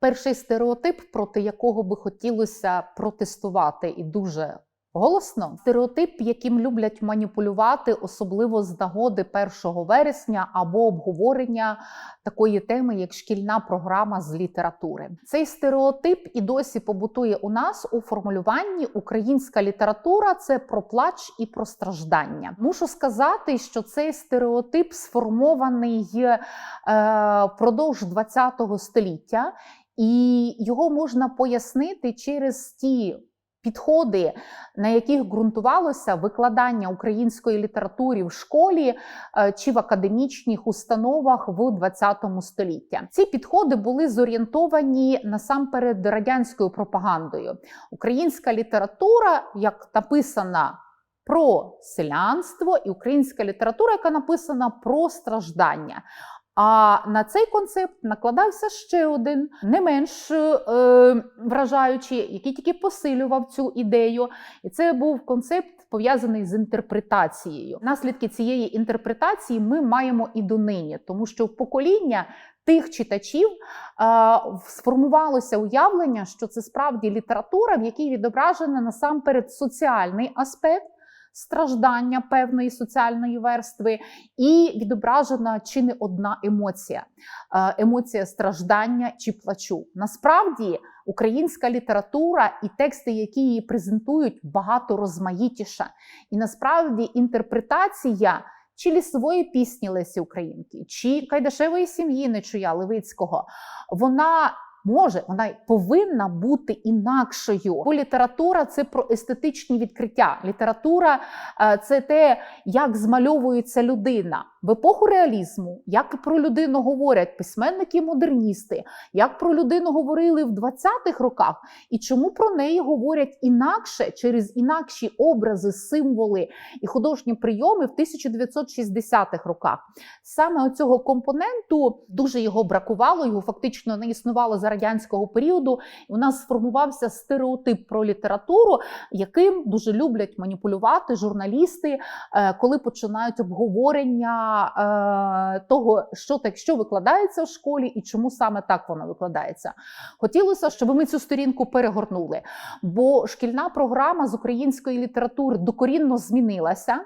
Перший стереотип, проти якого би хотілося протестувати, і дуже голосно стереотип, яким люблять маніпулювати, особливо з нагоди 1 вересня або обговорення такої теми, як шкільна програма з літератури. Цей стереотип і досі побутує у нас у формулюванні українська література це про плач і про страждання. Мушу сказати, що цей стереотип сформований е, впродовж ХХ століття. І його можна пояснити через ті підходи, на яких ґрунтувалося викладання української літератури в школі е, чи в академічних установах в 20 столітті. Ці підходи були зорієнтовані насамперед радянською пропагандою. Українська література, як написана. Про селянство і українська література, яка написана про страждання. А на цей концепт накладався ще один, не менш е, вражаючий, який тільки посилював цю ідею. І це був концепт пов'язаний з інтерпретацією. Наслідки цієї інтерпретації ми маємо і донині, тому що покоління тих читачів е, сформувалося уявлення, що це справді література, в якій відображений насамперед соціальний аспект страждання певної соціальної верстви, і відображена чи не одна емоція е, емоція страждання чи плачу. Насправді українська література і тексти, які її презентують, багато розмаїтіша. І насправді інтерпретація. Чи лісової пісні Лесі Українки, чи Кайдашевої сім'ї Нечуя Левицького, вона може, вона повинна бути інакшою. Бо література це про естетичні відкриття. Література е, це те, як змальовується людина в епоху реалізму, як про людину говорять письменники-модерністи, як про людину говорили в 20-х роках, і чому про неї говорять інакше через інакші образи, символи і художні прийоми в 1960-х роках. Саме оцього компоненту дуже його бракувало, його фактично не існувало за радянського періоду. У нас сформувався стереотип про літературу, яким дуже люблять маніпулювати журналісти, е, коли починають обговорення е, того, що так що викладається в школі і чому саме так воно викладається. Хотілося, щоб ми цю сторінку перегорнули, бо шкільна програма з української літератури докорінно змінилася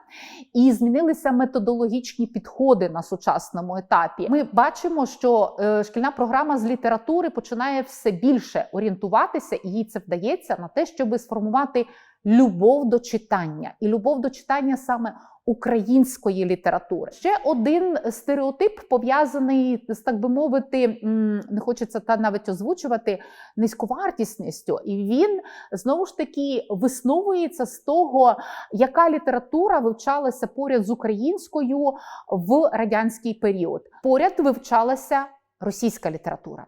і змінилися методологічні підходи на сучасному етапі. Ми бачимо, що е, шкільна програма з літератури починає все більше орієнтуватися, і їй це вдається на те, щоб сформувати любов до читання, і любов до читання саме української літератури. Ще один стереотип пов'язаний з так би мовити, не хочеться та навіть озвучувати низьковартісністю, і він знову ж таки висновується з того, яка література вивчалася поряд з українською в радянський період. Поряд вивчалася. Російська література.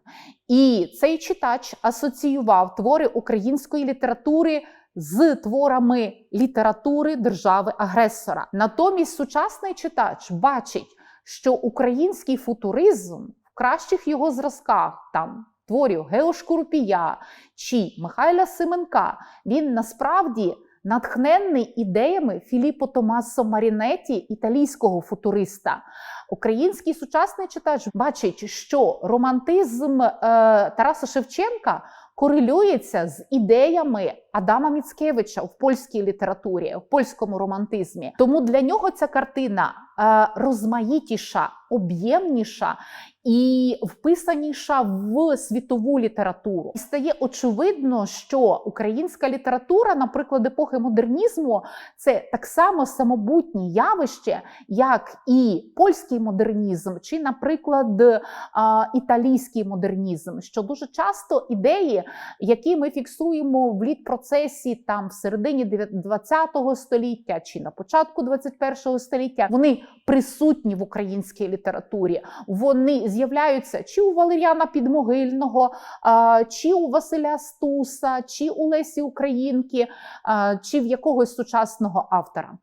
І цей читач асоціював твори української літератури з творами літератури держави-агресора. Натомість сучасний читач бачить, що український футуризм в кращих його зразках там. Творів Геошкурупія чи Михайла Семенка він насправді натхненний ідеями Філіппо Томасо Марінеті, італійського футуриста. Український сучасний читач бачить, що романтизм е, Тараса Шевченка корелюється з ідеями Адама Міцкевича в польській літературі, в польському романтизмі. Тому для нього ця картина е, розмаїтіша, об'ємніша і вписаніша в світову літературу. І стає очевидно, що українська література, наприклад, епохи модернізму, це так само самобутнє явище, як і польський модернізм, чи, наприклад, е, італійський модернізм, що дуже часто ідеї, які ми фіксуємо в літ процесі там в середині 20 століття чи на початку 21 століття, вони присутні в українській літературі. Вони з'являються чи у Валеріана Підмогильного, чи у Василя Стуса, чи у Лесі Українки, чи в якогось сучасного автора.